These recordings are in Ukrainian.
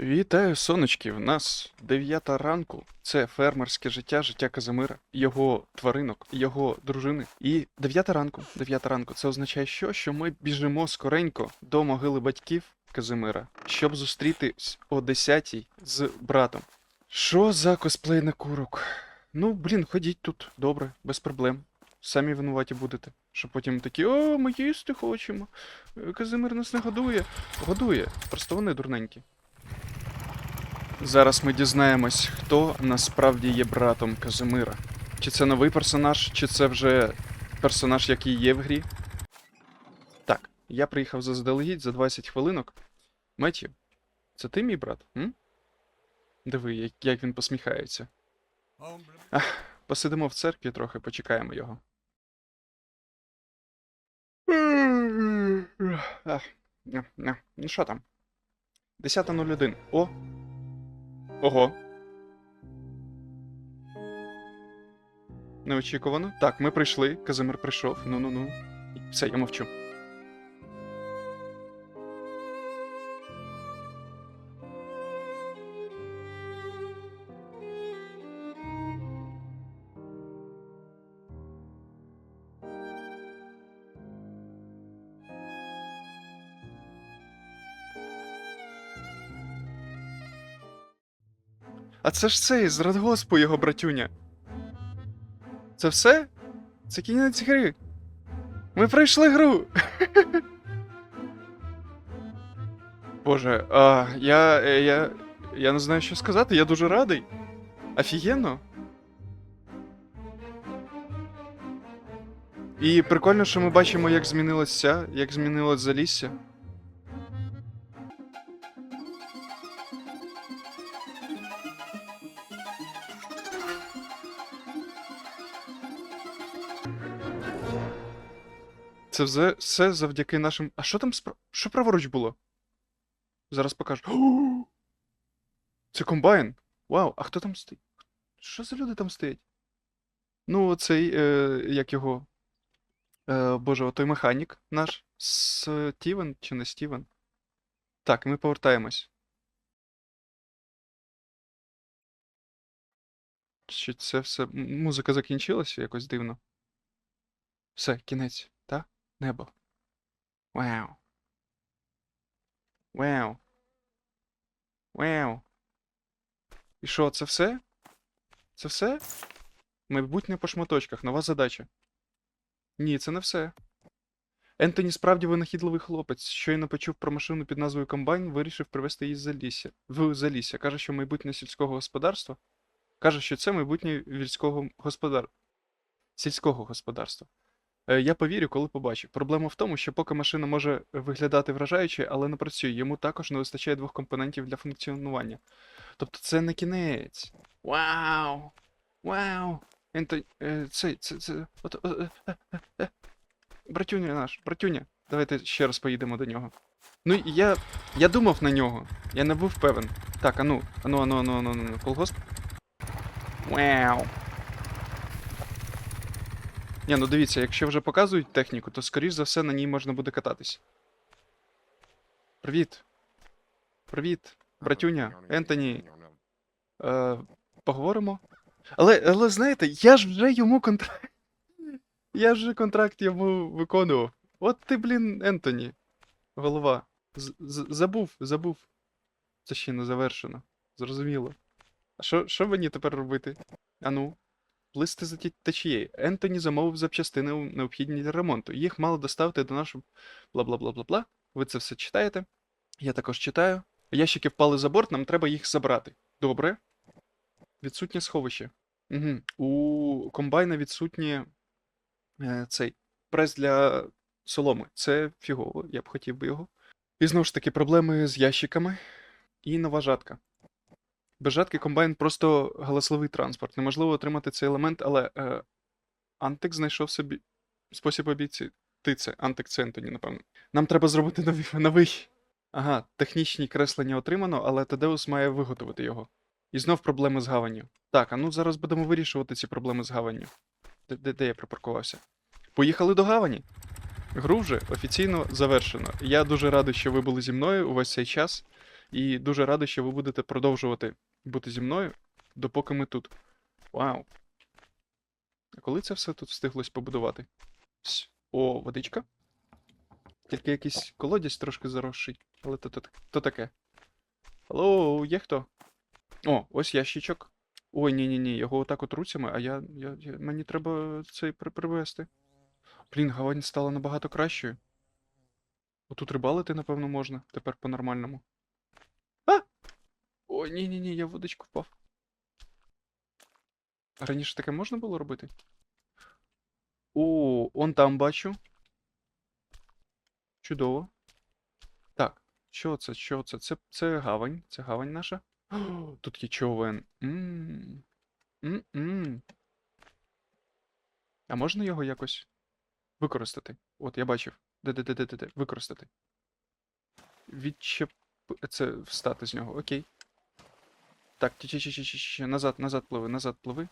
Вітаю, сонечки. В нас 9 ранку. Це фермерське життя, життя Казимира, його тваринок, його дружини. І 9 ранку. 9 ранку. Це означає що? Що ми біжимо скоренько до могили батьків Казимира, щоб зустрітись о 10 з братом. Що за косплей на курок? Ну, блін, ходіть тут, добре, без проблем. Самі винуваті будете. Що потім такі, о, ми їсти хочемо. Казимир нас не годує. Годує. Просто вони дурненькі. Зараз ми дізнаємось, хто насправді є братом Казимира. Чи це новий персонаж, чи це вже персонаж, який є в грі. Так, я приїхав заздалегідь за 20 хвилинок. Меттю, це ти мій брат? М? Диви, як, як він посміхається. Посидимо в церкві трохи, почекаємо його. Ах. Ну що там? 10.01. О! Ого. Неочікувано. Так, ми прийшли. Казимир прийшов. Ну-ну-ну. Все, я мовчу. А це ж цей з радгоспу його братюня. Це все? Це кінець гри. Ми пройшли гру. Боже, а, я, е, я. Я не знаю, що сказати, я дуже радий. Офігенно. І прикольно, що ми бачимо, як змінилося, як змінилось залісся. Це все, все завдяки нашим. А що там спра... Що праворуч було? Зараз покажу. Це комбайн. Вау, а хто там стоїть? Що за люди там стоять? Ну, оцей, е, як його. Е, боже, отой механік наш. Стівен чи не Стівен? Так, ми повертаємось. Чи це все. Музика закінчилася якось дивно. Все, кінець? Небо. Вау. Вау. Вау. І що, це все? Це все? Майбутнє по шматочках, нова задача. Ні, це не все. Ентоні справді винахідливий хлопець. Щойно почув про машину під назвою Комбайн, вирішив привезти її Залісся. В Залісся. Каже, що майбутнє сільського господарства. Каже, що це майбутнє вільського господар... сільського господарства. Е, Я повірю, коли побачу. Проблема в тому, що поки машина може виглядати вражаюче, але не працює, йому також не вистачає двох компонентів для функціонування. Тобто це не кінець. Вау! Вау! Е, Це, це, це... От, е, е, е, е. Братюня наш, братюня. Давайте ще раз поїдемо до нього. Ну, я. Я думав на нього. Я не був певен. Так, ану, ану, ану, ану, ану, ану, колгосп. Вау! Ні, ну дивіться, якщо вже показують техніку, то скоріш за все на ній можна буде кататись. Привіт. Привіт, братюня, Ентоні. Е, поговоримо? Але, але знаєте, я ж вже йому контракт. Я ж вже контракт йому виконував. От ти, блін, Ентоні. Голова. Забув, забув. Це ще не завершено. Зрозуміло. А що мені тепер робити? Ану. Плисти за течією. Ентоні замовив запчастини необхідні для ремонту. Їх мало доставити до нашого бла-бла-бла-бла-бла. Ви це все читаєте. Я також читаю. Ящики впали за борт, нам треба їх забрати. Добре. Відсутнє сховище. Угу. У комбайна відсутнє е, цей прес для соломи. Це фігово, я б хотів би його. І знову ж таки, проблеми з ящиками і нова жатка. Без жатки комбайн просто галасливий транспорт. Неможливо отримати цей елемент, але е, Антик знайшов собі спосіб обійти це. Антик це Ентоні, напевно. Нам треба зробити новий, новий. Ага, технічні креслення отримано, але Тадеус має виготовити його. І знов проблеми з гаванню. Так, а ну зараз будемо вирішувати ці проблеми з гаванню. Де, де я припаркувався? Поїхали до гавані. Гру вже офіційно завершено. Я дуже радий, що ви були зі мною увесь цей час. І дуже радий, що ви будете продовжувати бути зі мною, допоки ми тут. Вау. А коли це все тут встиглось побудувати? О, водичка. Тільки якийсь колодязь трошки заросший, але то, то, то таке. Алло, є хто? О, ось ящичок. Ой, ні-ні-ні, його отак от руцями, а я, я, я мені треба цей при, привезти. Блін, гавань стала набагато кращою. Отут рибалити, напевно, можна, тепер по-нормальному. Ой, ні-ні-ні, я в водичку впав. Раніше таке можна було робити? О, он там бачу. Чудово. Так, що це? Що це? Це, це гавань. Це гавань наша. О, тут є човен. М. М-м. А можна його якось використати? От, я бачив. Де-де-де-де-де. Використати. Відчеп... Це встати з нього. Окей. Так, ті-ті-ті-ті-ті. Назад, назад пливи, назад пливи.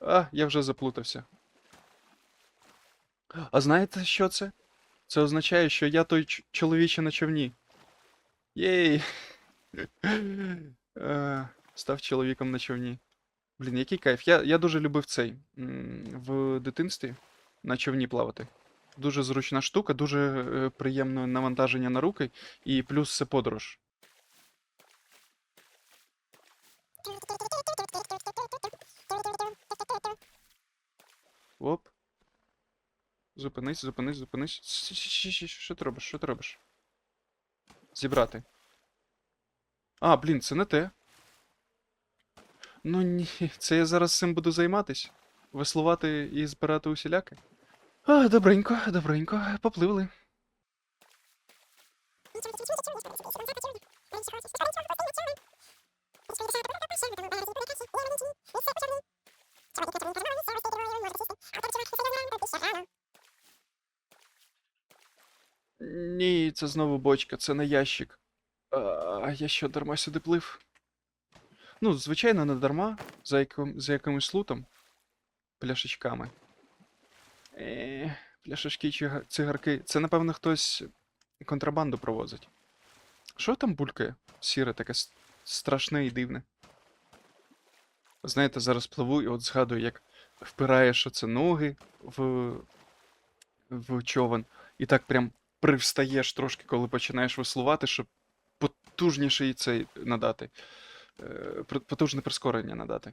А, я вже заплутався. А знаєте, що це? Це означає, що я той чоловіче на човні. Єй! Став чоловіком на човні. Блін, який кайф. Я, я дуже любив цей в дитинстві на човні плавати. Дуже зручна штука, дуже е, приємне навантаження на руки, і плюс це подорож. Оп. Зупинись, зупинись, зупинись. Що ти робиш? Що ти робиш? Зібрати. А, блін, це не те. Ну ні, це я зараз цим буду займатись. Веслувати і збирати усіляки. А, добренько, добренько, попливли. Це знову бочка, це не ящик. А я що, дарма сюди плив? Ну, звичайно, не дарма, за, яким, за якимось лутом. Пляшечками. Е, пляшечки, чига- цигарки. Це, напевно, хтось контрабанду провозить. Що там булькає? Сіре таке страшне і дивне. Знаєте, зараз пливу і от згадую, як впираєш оце ноги в, в човен, і так прям привстаєш трошки, коли починаєш веслувати, щоб потужніший цей надати. Е, потужне прискорення надати.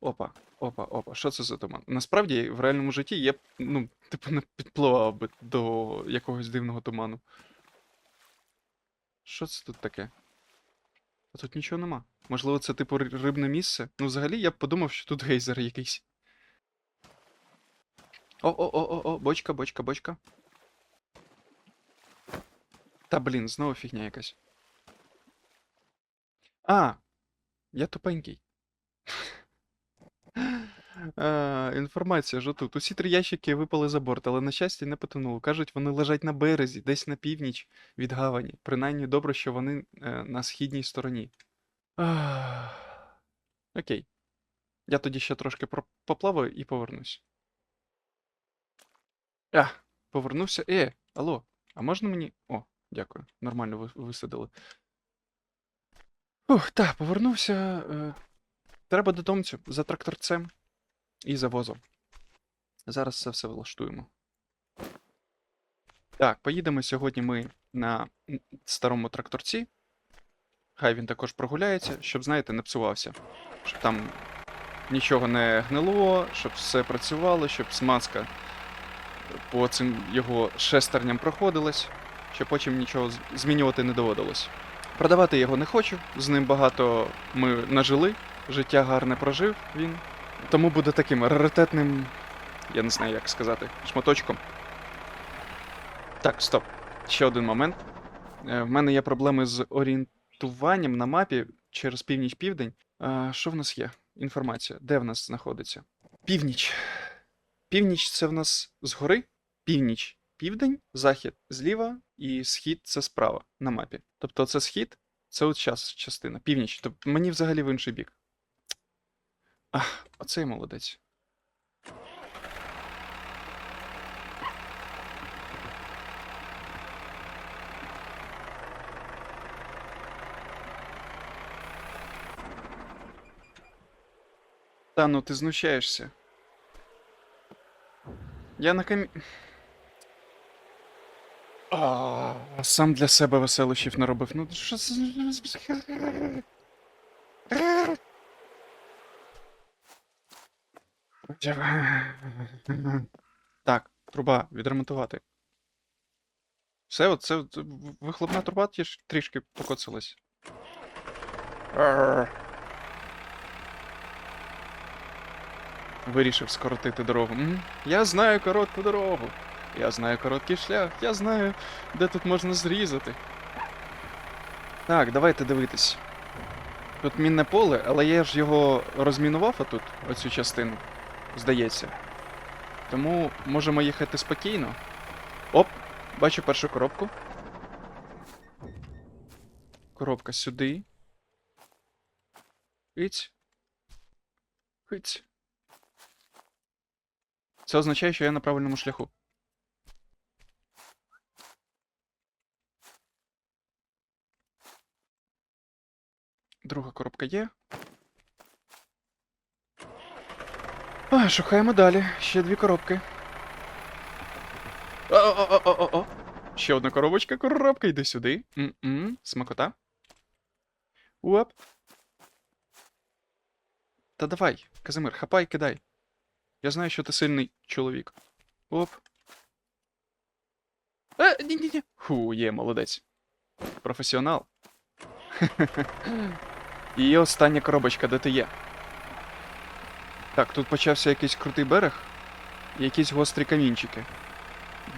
Опа, опа, опа. Що це за туман? Насправді, в реальному житті я ну, типу, не підпливав би до якогось дивного туману. Що це тут таке? А тут нічого нема. Можливо, це типу рибне місце? Ну, взагалі, я б подумав, що тут гейзер якийсь. О-о-о-о-о, бочка, бочка, бочка. Та блін, знову фігня якась. А, я тупенький. А, інформація ж тут. Усі три ящики випали за борт, але на щастя не потонуло. Кажуть, вони лежать на березі, десь на північ від гавані. Принаймні добре, що вони е, на східній стороні. Окей. Я тоді ще трошки поплаваю і повернусь. А, повернувся. Е, алло, а можна мені. О, дякую. Нормально висадили. Ух, так, повернувся. Е, треба додому за тракторцем і за возом. Зараз це все влаштуємо. Так, поїдемо сьогодні ми на старому тракторці. Хай він також прогуляється, щоб, знаєте, не псувався. Щоб там нічого не гнило, щоб все працювало, щоб смазка по цим його шестерням проходилась, щоб потім нічого змінювати не доводилось. Продавати його не хочу, з ним багато ми нажили, життя гарне прожив він. Тому буде таким раритетним, я не знаю, як сказати, шматочком. Так, стоп. Ще один момент. Е, В мене є проблеми з орієнтуванням на мапі через північ-південь. А, Що в нас є? Інформація. Де в нас знаходиться? Північ. Північ це в нас згори, північ південь, захід зліва і схід це справа на мапі. Тобто це схід, це от час частина. Північ. Тобто мені взагалі в інший бік. Ах, Оцей молодець. Та ну ти знущаєшся. Я на камі. А, сам для себе веселощів наробив. Ну що це? Так, труба, відремонтувати. Все, от це вихлопна труба трішки покоцалась. Вирішив скоротити дорогу. Я знаю коротку дорогу. Я знаю короткий шлях. Я знаю, де тут можна зрізати. Так, давайте дивитись. Тут мінне поле, але я ж його розмінував отут, оцю частину. Здається. Тому можемо їхати спокійно. Оп! Бачу першу коробку. Коробка сюди. Хиць. Хиць. Це означає, що я на правильному шляху. Друга коробка є. А, шукаємо далі. Ще дві коробки. О-о-о-о-о-о. Ще одна коробочка, коробка, йди сюди. М-м, смакота. Уап. Та давай, Казимир, хапай, кидай. Я знаю, що ти сильний чоловік. Оп. Е, ні-ні-ні. Ху, є, молодець. Професіонал. І остання коробочка, де ти є. Так, тут почався якийсь крутий берег. І якісь гострі камінчики.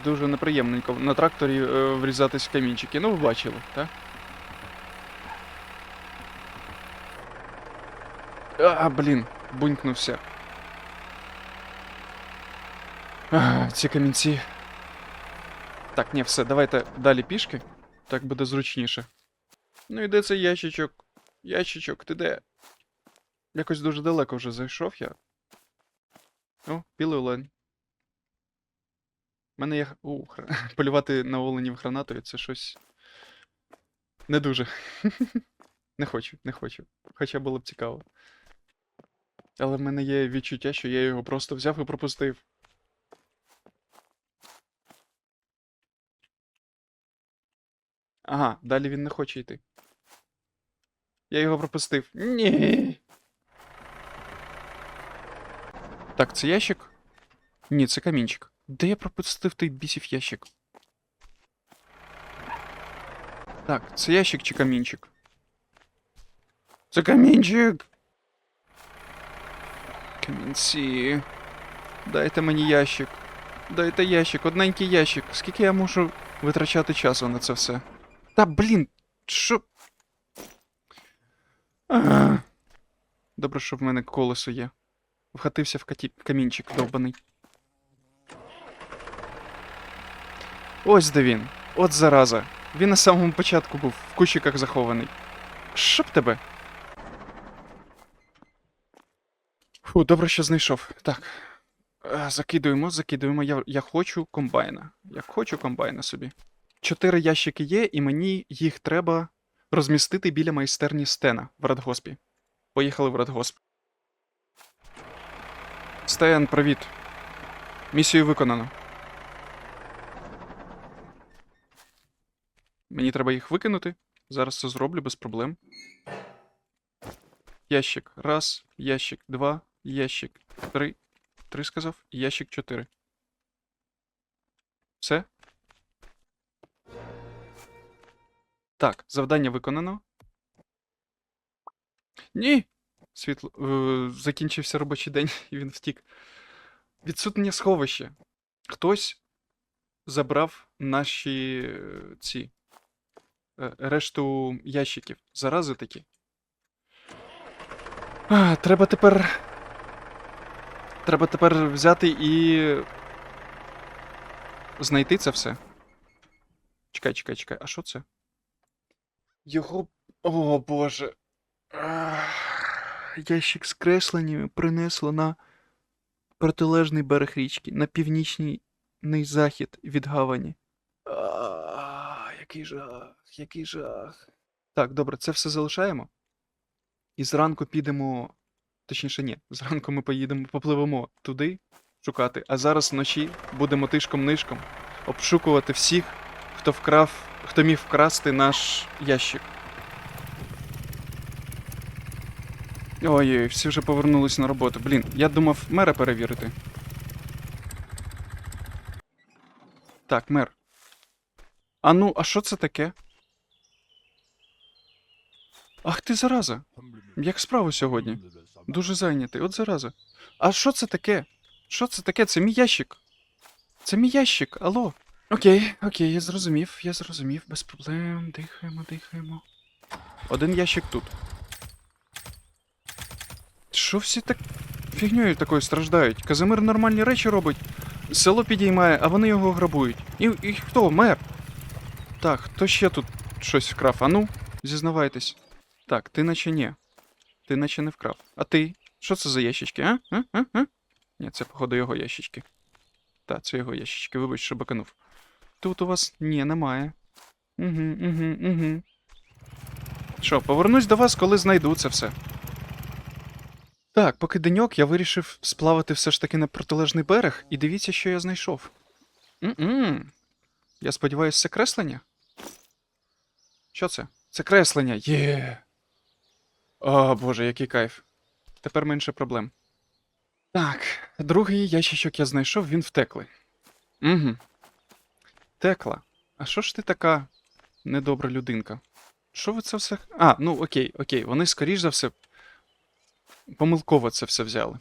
Дуже неприємненько на тракторі е, врізатись в камінчики. Ну, ви бачили, так? А, блін, бунькнувся. А, ці камінці. Так, ні, все, давайте далі пішки. Так буде зручніше. Ну і де цей ящичок? Ящичок, ти де? Якось дуже далеко вже зайшов я. О, білий олень. У мене є. У, хра- полювати на оленів гранатою це щось. Не дуже. Не хочу, не хочу. Хоча було б цікаво. Але в мене є відчуття, що я його просто взяв і пропустив. Ага, далі він не хоче йти. Я його пропустив. Ні. Так, це ящик? Ні, це камінчик. Де я пропустив той бісів ящик? Так, це ящик чи камінчик? Це камінчик! Камінці. Дайте мені ящик. Дайте ящик, одненький ящик. Скільки я можу витрачати часу на це все? Та блін, що. Добре, що в мене колесо є. Вхатився в каті... камінчик довбаний. Ось де він. От зараза. Він на самому початку був, в кущиках захований. Щоб тебе. Фу, добре, що знайшов. Так. Е, Закидуємо, закидуємо. Я, я хочу комбайна. Я хочу комбайна собі. Чотири ящики є, і мені їх треба розмістити біля майстерні Стена в Радгоспі. Поїхали в Радгосп. Стен, привіт. Місію виконано. Мені треба їх викинути. Зараз це зроблю без проблем. Ящик. Раз, ящик, два, ящик, три. Три сказав, ящик чотири. Все? Так, завдання виконано. Ні! Світло. Е, закінчився робочий день, і він втік. Відсутнє сховище. Хтось забрав наші е, ці. е, решту ящиків. Зарази такі. А, треба тепер. Треба тепер взяти і. Знайти це все. Чекай, чекай, чекай. А що це? Його. О боже. Ящик з кресленнями принесло на протилежний берег річки, на північний захід від гавані. Який жах, який жах. Так, добре, це все залишаємо. І зранку підемо Точніше, ні. Зранку ми поїдемо, попливемо туди шукати, а зараз вночі будемо тишком-нишком обшукувати всіх, хто вкрав, хто міг вкрасти наш ящик. Ой-ой, всі вже повернулись на роботу. Блін, я думав мера перевірити. Так, мер. А ну, а що це таке? Ах ти зараза. Як справи сьогодні? Дуже зайнятий, от зараза. А що це таке? Що це таке? Це мій ящик. Це мій ящик, алло. Окей, окей, я зрозумів, я зрозумів, без проблем. Дихаємо, дихаємо. Один ящик тут. Що всі так фігньою такою страждають? Казимир нормальні речі робить. Село підіймає, а вони його грабують. І, і хто? Мер? Так, хто ще тут щось вкрав? Ану, зізнавайтесь. Так, ти наче ні. Ти наче не вкрав. А ти? Що це за ящички, а? А? А? А? Ні, це, походу, його ящички. Так, це його ящички, вибач, що баканув. Тут у вас ні, немає. Угу, угу, угу. Що, повернусь до вас, коли знайду це все. Так, поки деньок, я вирішив сплавати все ж таки на протилежний берег, і дивіться, що я знайшов. М-м. Я сподіваюся, це креслення? Що це? Це креслення. Є. О, боже, який кайф. Тепер менше проблем. Так, другий ящичок я знайшов, він втеклий. Угу. Текла. А що ж ти така недобра людинка? Що ви це все. А, ну окей, окей, вони, скоріш за все, помилково це все взяли.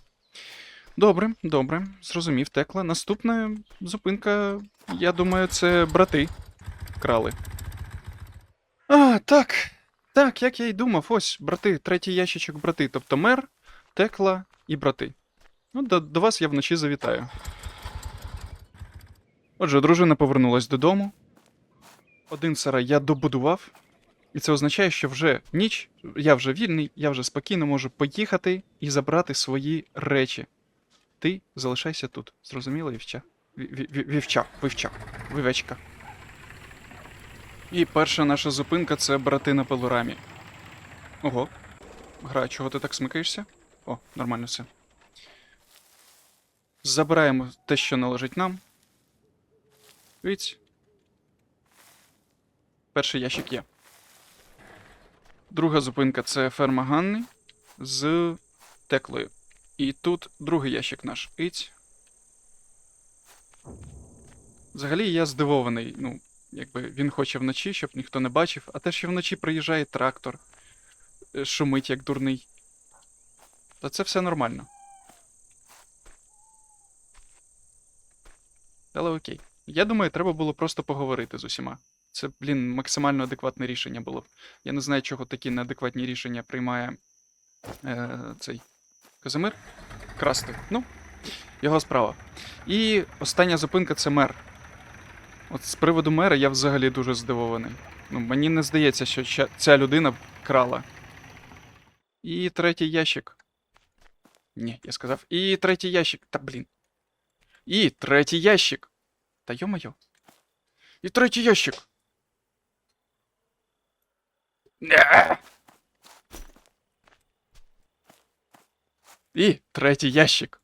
Добре, добре, зрозумів, текла. Наступна зупинка, я думаю, це брати крали. А, так. Так, як я й думав, ось, брати, третій ящичок брати. Тобто мер, текла і брати. Ну, до, до вас я вночі завітаю. Отже, дружина повернулась додому. Один сарай я добудував. І це означає, що вже ніч, я вже вільний, я вже спокійно можу поїхати і забрати свої речі. Ти залишайся тут. Зрозуміло, вівча? Ві- ві- ві- Вівча, вивча, вивечка. І перша наша зупинка це брати на пилорамі. Ого. Гра, чого ти так смикаєшся? О, нормально все. Забираємо те, що належить нам. Віць. Перший ящик є. Друга зупинка це ферма Ганни з теклою. І тут другий ящик наш. Іць. Взагалі я здивований. Ну, якби він хоче вночі, щоб ніхто не бачив, а те, що вночі приїжджає трактор, е, шумить як дурний. Та це все нормально. Але окей. Я думаю, треба було просто поговорити з усіма. Це, блін, максимально адекватне рішення було б. Я не знаю, чого такі неадекватні рішення приймає е, цей Казимир. Красти. Ну, його справа. І остання зупинка це мер. От з приводу мера я взагалі дуже здивований. Ну, мені не здається, що ця людина крала. І третій ящик. Ні, я сказав. І третій ящик. Та блін. І третій ящик. Та йо-моє. І третій ящик. Не! І третій ящик.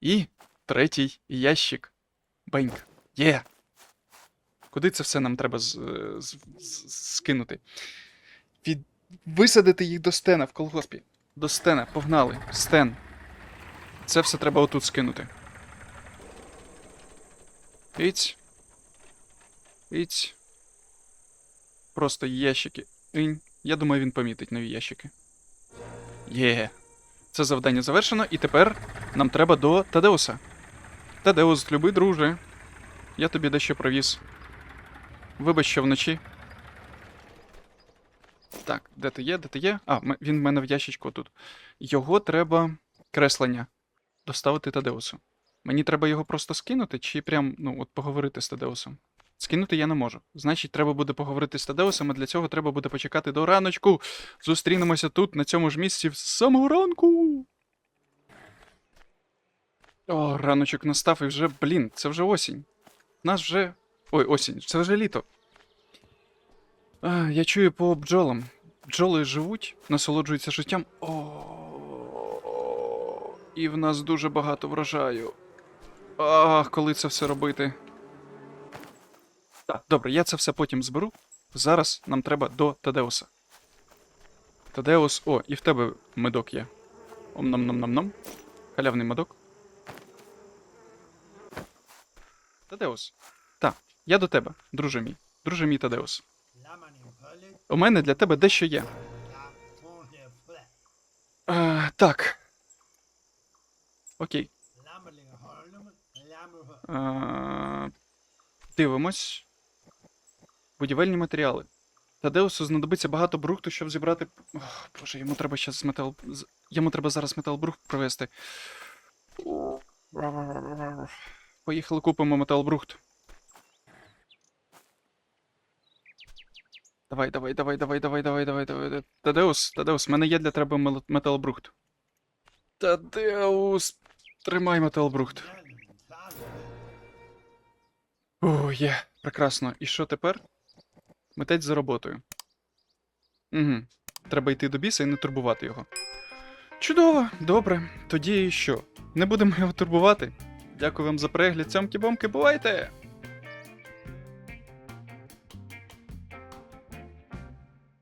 І третій ящик. Беньк. Є. Куди це все нам треба з- скинути? Від... Висадити їх до стена в колгоспі. До стена, погнали. Стен. Це все треба отут скинути. Іць. Іць. Просто ящики. Інь. Я думаю, він помітить нові ящики. Є. Це завдання завершено, і тепер нам треба до Тадеуса. Тадеус, люби, друже. Я тобі дещо привіз. Вибач, що вночі. Так, де ти є, де ти є? А, він в мене в ящичку тут. Його треба креслення доставити Тадеусу. Мені треба його просто скинути, чи прям, ну, от поговорити з Тадеусом? Скинути я не можу. Значить, треба буде поговорити з Тадеусом, а для цього треба буде почекати до раночку. Зустрінемося тут, на цьому ж місці, з самого ранку. О, раночок настав і вже, блін, це вже осінь. Нас вже. Ой, осінь, це вже літо. А, я чую по бджолам. Бджоли живуть, насолоджуються життям. О, і в нас дуже багато врожаю. Ах, коли це все робити. Так, добре, я це все потім зберу. Зараз нам треба до Тадеуса. Тадеус, о, і в тебе медок є. Ом-нам-нам-нам-нам. Халявний медок. Тадеус. Так, я до тебе, друже мій. Друже мій Тадеус. У мене для тебе дещо є. Е, так. Окей. Дивимось. Будівельні матеріали. Тадеусу знадобиться багато брухту, щоб зібрати. Ох, боже, йому треба щас метал. Йому треба зараз металбрухт привезти. Поїхали купимо металбрухт. Давай, давай, давай, давай, давай, давай, давай, давай. Тадеус, Тадеус, в мене є для тебе металбрухт. Тадеус, тримай металбрухт. О, є, прекрасно. І що тепер? Митець за роботою. Угу. Треба йти до біса і не турбувати його. Чудово, добре. Тоді що? Не будемо його турбувати. Дякую вам за перегляд. Цьомки-бомки, бувайте!